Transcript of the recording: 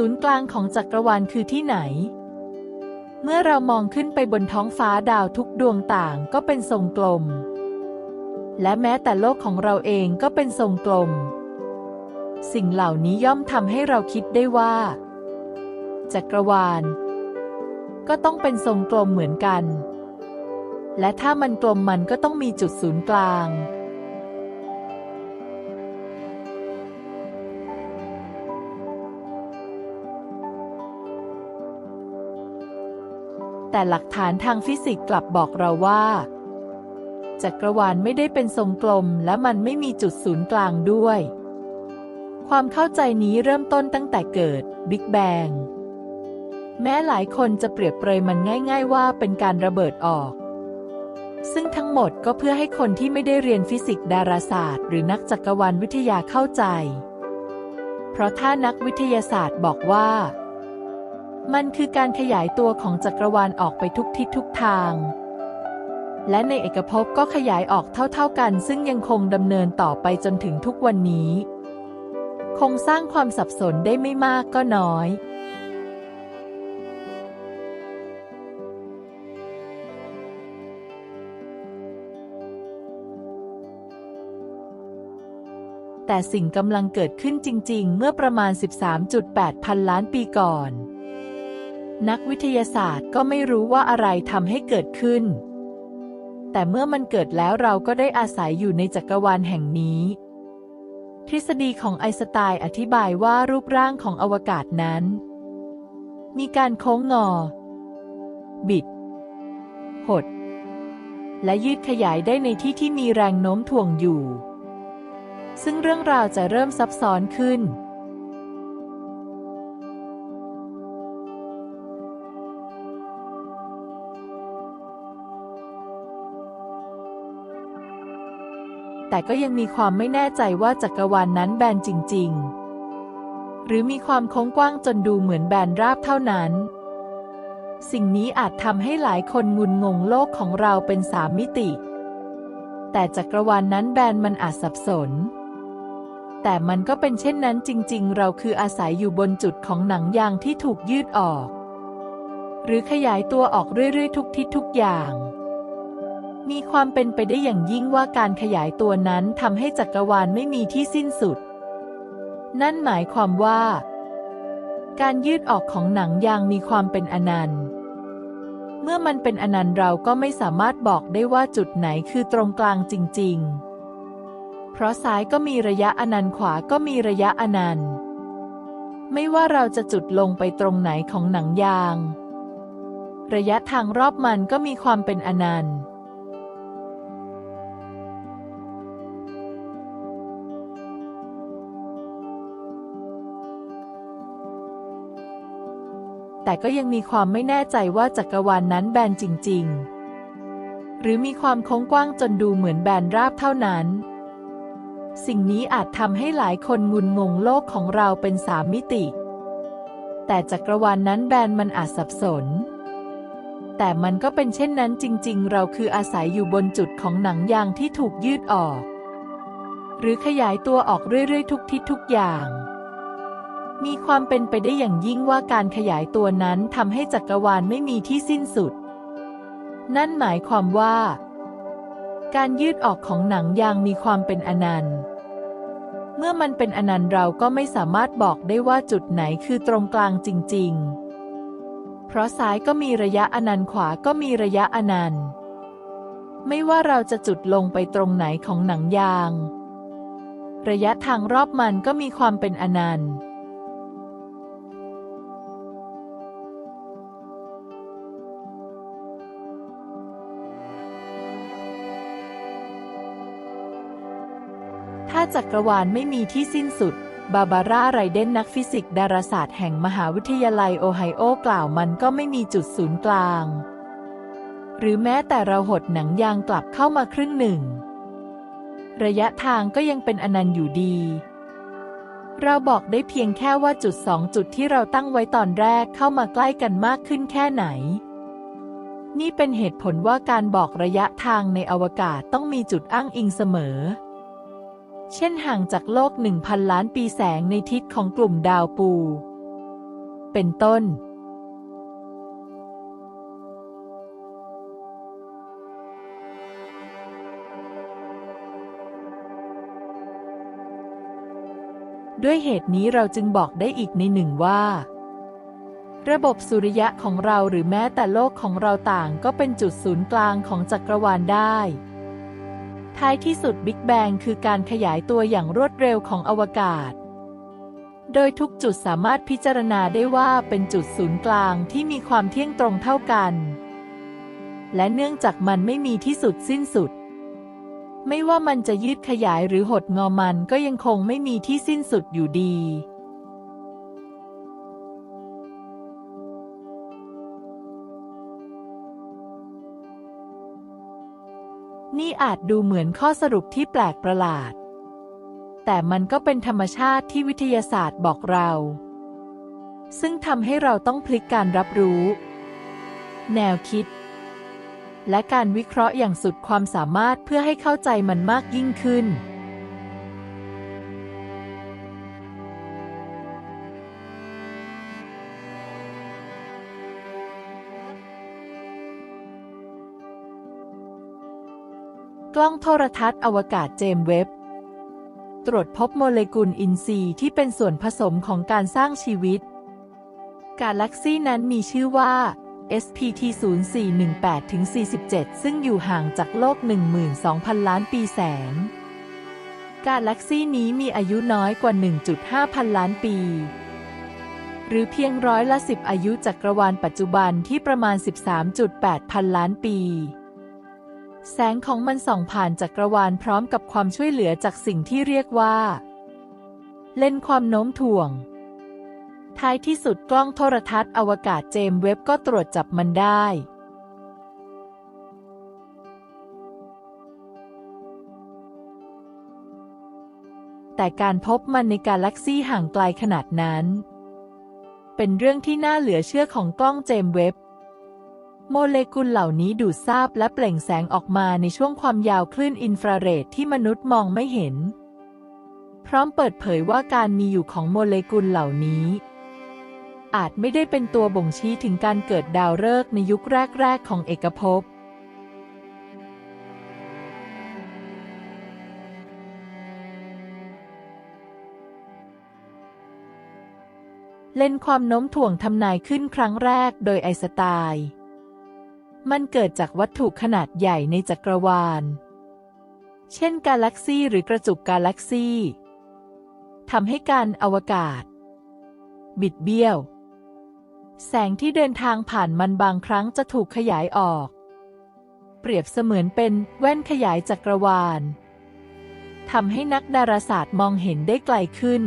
ศูนย์กลางของจักรวาลคือที่ไหน เมื่อเรามองขึ้นไปบนท้องฟ้าดาวทุกดวงต่างก็เป็นทรงกลม และแม้แต่โลกของเราเองก็เป็นทรงกลม สิ่งเหล่านี้ย่อมทำให้เราคิดได้ว่า จักรวาล ก็ต้องเป็นทรงกลมเหมือนกัน และถ้ามันกลมมันก็ต้องมีจุดศูนย์กลาง แต่หลักฐานทางฟิสิกส์กลับบอกเราว่า จักรวาลไม่ได้เป็นทรงกลม และมันไม่มีจุดศูนย์กลางด้วย ความเข้าใจนี้เริ่มต้นตั้งแต่เกิดบิ๊กแบงแม้หลายคนจะเปรียบเปรยมันง่าย ๆ ว่าเป็นการระเบิดออก ซึ่งทั้งหมดก็เพื่อให้คนที่ไม่ได้เรียนฟิสิกส์ดาราศาสตร์ หรือนักจักรวาลวิทยาเข้าใจ เพราะถ้านักวิทยาศาสตร์บอกว่า มันคือการขยายตัวของจักรวาลออกไปทุกทิศทุกทาง และในเอกภพก็ขยายออกเท่าๆกัน ซึ่งยังคงดำเนินต่อไปจนถึงทุกวันนี้ คงสร้างความสับสนได้ไม่มากก็น้อยแต่สิ่งกำลังเกิดขึ้นจริง ๆ เมื่อประมาณ 13.8 พันล้านปีก่อน นักวิทยาศาสตร์ก็ไม่รู้ว่าอะไรทำให้เกิดขึ้น แต่เมื่อมันเกิดแล้วเราก็ได้อาศัยอยู่ในจักรวาลแห่งนี้ ทฤษฎีของไอสไตน์อธิบายว่ารูปร่างของอวกาศนั้น มีการโค้งงอ บิด หด และยืดขยายได้ในที่ที่มีแรงโน้มถ่วงอยู่ ซึ่งเรื่องราวจะเริ่มซับซ้อนขึ้น แต่ก็ยังมีความไม่แน่ใจว่าจักรวาลนนั้นแบนจริง ๆ หรือมีความโค้งกว้างจนดูเหมือนแบนราบเท่านั้น สิ่งนี้อาจทำให้หลายคนงุนงงโลกของเราเป็นสามมิติ แต่จักรวาลนนั้นแบนมันอาจสับสน แต่มันก็เป็นเช่นนั้นจริง ๆ เราคืออาศัยอยู่บนจุดของหนังยางที่ถูกยืดออก หรือขยายตัวออกเรื่อยๆทุกทิศทุกอย่าง มีความเป็นไปได้อย่างยิ่งว่าการขยายตัวนั้นทำให้จักรวาลไม่มีที่สิ้นสุด นั่นหมายความว่า การยืดออกของหนังยางมีความเป็นอนันต์ เมื่อมันเป็นอนันต์เราก็ไม่สามารถบอกได้ว่าจุดไหนคือตรงกลางจริง ๆ เพราะซ้ายก็มีระยะอนันต์ขวาก็มีระยะอนันต์ ไม่ว่าเราจะจุดลงไปตรงไหนของหนังยาง ระยะทางรอบมันก็มีความเป็นอนันต์ แต่ก็ยังมีความไม่แน่ใจว่าจักรวาลนนั้นแบนจริง ๆ หรือมีความโค้งกว้างจนดูเหมือนแบนราบเท่านั้น สิ่งนี้อาจทำให้หลายคนงุนงงโลกของเราเป็นสามมิติ แต่จักรวาลนนั้นแบนมันอาจสับสน แต่มันก็เป็นเช่นนั้นจริง ๆ เราคืออาศัยอยู่บนจุดของหนังยางที่ถูกยืดออก หรือขยายตัวออกเรื่อยๆทุกทิศทุกอย่าง มีความเป็นไปได้อย่างยิ่งว่าการขยายตัวนั้นทำให้จักรวาลไม่มีที่สิ้นสุด นั่นหมายความว่า การยืดออกของหนังยางมีความเป็นอนันต์ เมื่อมันเป็นอนันต์เราก็ไม่สามารถบอกได้ว่าจุดไหนคือตรงกลางจริง ๆ เพราะซ้ายก็มีระยะอนันต์ขวาก็มีระยะอนันต์ ไม่ว่าเราจะจุดลงไปตรงไหนของหนังยาง ระยะทางรอบมันก็มีความเป็นอนันต์ จักรวาลไม่มีที่สิ้นสุด บาบาร่าไรเดนนักฟิสิกส์ดาราศาสตร์แห่งมหาวิทยาลัยโอไฮโอกล่าวมันก็ไม่มีจุดศูนย์กลาง หรือแม้แต่เราหดหนังยางกลับเข้ามาครึ่งหนึ่ง ระยะทางก็ยังเป็นอนันต์อยู่ดี เราบอกได้เพียงแค่ว่าจุดสองจุดที่เราตั้งไว้ตอนแรกเข้ามาใกล้กันมากขึ้นแค่ไหนนี่เป็นเหตุผลว่าการบอกระยะทางในอวกาศต้องมีจุดอ้างอิงเสมอ เช่นห่างจากโลก 1,000 ล้านปีแสงในทิศของกลุ่มดาวปู เป็นต้น ด้วยเหตุนี้เราจึงบอกได้อีกในหนึ่งว่า ระบบสุริยะของเราหรือแม้แต่โลกของเราต่างก็เป็นจุดศูนย์กลางของจักรวาลได้ ท้ายที่สุดบิ๊กแบงคือการขยายตัวอย่างรวดเร็วของอวกาศ โดยทุกจุดสามารถพิจารณาได้ว่าเป็นจุดศูนย์กลางที่มีความเที่ยงตรงเท่ากัน และเนื่องจากมันไม่มีที่สุดสิ้นสุด ไม่ว่ามันจะยืดขยายหรือหดงอมันก็ยังคงไม่มีที่สิ้นสุดอยู่ดี นี่อาจดูเหมือนข้อสรุปที่แปลกประหลาด แต่มันก็เป็นธรรมชาติที่วิทยาศาสตร์บอกเรา ซึ่งทำให้เราต้องพลิกการรับรู้ แนวคิด และการวิเคราะห์อย่างสุดความสามารถเพื่อให้เข้าใจมันมากยิ่งขึ้น กล้องโทรทัศน์อวกาศเจมเว็บ ตรวจพบโมเลกุลอินทรีย์ที่เป็นส่วนผสมของการสร้างชีวิต กาแล็กซี่นั้นมีชื่อว่า SPT 0418-47 ซึ่งอยู่ห่างจากโลก 12,000 ล้านปีแสง กาแล็กซี่นี้มีอายุน้อยกว่า 1.5 พันล้านปี หรือเพียงร้อยละ 10 อายุจักรวาลปัจจุบันที่ประมาณ 13.8 พันล้านปี แสงของมันส่องผ่านจักรวาลพร้อมกับความช่วยเหลือจากสิ่งที่เรียกว่า เลนความโน้มถ่วง ท้ายที่สุดกล้องโทรทัศน์อวกาศเจมเว็บก็ตรวจจับมันได้แต่การพบมันในกาแล็กซี่ห่างไกลขนาดนั้น เป็นเรื่องที่น่าเหลือเชื่อของกล้องเจมเว็บ โมเลกุลเหล่านี้ดูดซาบและเปล่งแสงออกมาในช่วงความยาวคลื่นอินฟราเรดที่มนุษย์มองไม่เห็น พร้อมเปิดเผยว่าการมีอยู่ของโมเลกุลเหล่านี้ อาจไม่ได้เป็นตัวบ่งชี้ถึงการเกิดดาวฤกษ์ในยุคแรก ๆ ของเอกภพเล่นความโน้มถ่วงทำนายขึ้นครั้งแรกโดยไอน์สไตน์ มันเกิดจากวัตถุขนาดใหญ่ในจักรวาล เช่นกาแล็กซีหรือกระจุกกาแล็กซีทำให้การอวกาศ บิดเบี้ยว แสงที่เดินทางผ่านมันบางครั้งจะถูกขยายออก เปรียบเสมือนเป็นแว่นขยายจักรวาลทำให้นักดาราศาสตร์มองเห็นได้ไกลขึ้น